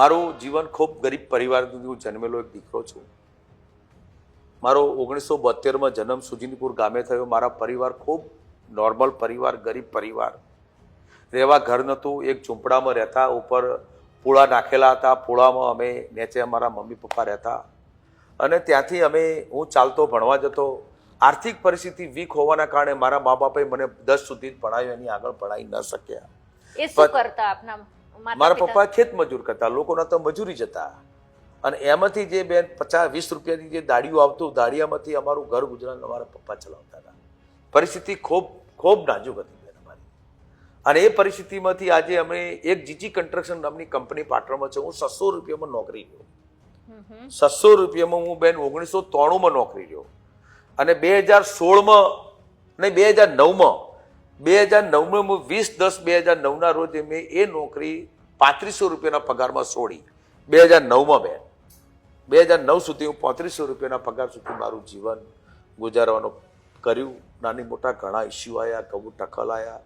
મારું જીવન ખૂબ ગરીબ પરિવારથી હું જન્મેલો એક દીકરો છું. મારો ઓગણીસો બોતેરમાં જન્મ સુજીનપુર ગામે થયો. મારા પરિવાર ખૂબ નોર્મલ પરિવાર ગરીબ પરિવાર. રહેવા ઘર નહોતું. એક ઝૂંપડામાં રહેતા ઉપર પૂળા નાખેલા હતા. પૂળામાં અમે નીચે અમારા મમ્મી પપ્પા રહેતા. અને ત્યાંથી અમે હું ચાલતો ભણવા જતો. આર્થિક પરિસ્થિતિ વીક હોવાના કારણે મારા મા બાપે મને દસ સુધી જ ભણાવ્યો. એની આગળ ભણાવી ન શક્યા. એ શું કરતા આપના મારા પપ્પા ખેત મજૂર કરતા લોકોના તો મજૂરી જતા અને એમાંથી જે બેન પચાસ વીસ રૂપિયાની જે દાડીઓ આવતું દાડિયામાંથી અમારું ઘર ગુજરાન અમારા પપ્પા ચલાવતા હતા. પરિસ્થિતિ ખૂબ ખૂબ નાજુક હતી બેન અમારી. અને એ પરિસ્થિતિમાંથી આજે અમે એક જીજી કન્સ્ટ્રક્શન નામની કંપની પાટણમાં છે. હું સસો રૂપિયામાં નોકરી ગયો હમ. રૂપિયામાં હું બેન ઓગણીસો ત્રાણુંમાં નોકરી રહ્યો અને બે હજાર સોળમાં ને બે હજાર નવમાં બે હજાર નવમાં વીસ દસ બે હજાર નવના રોજ મેં એ નોકરી પાંત્રીસો રૂપિયાના પગારમાં છોડી. બે હજાર નવમાં બે બે હજાર નવ સુધી હું પાંત્રીસો રૂપિયાના પગાર સુધી મારું જીવન ગુજારવાનું કર્યું. નાની મોટા ઘણા ઇસ્યુ આવ્યા કહું ટકલ આવ્યા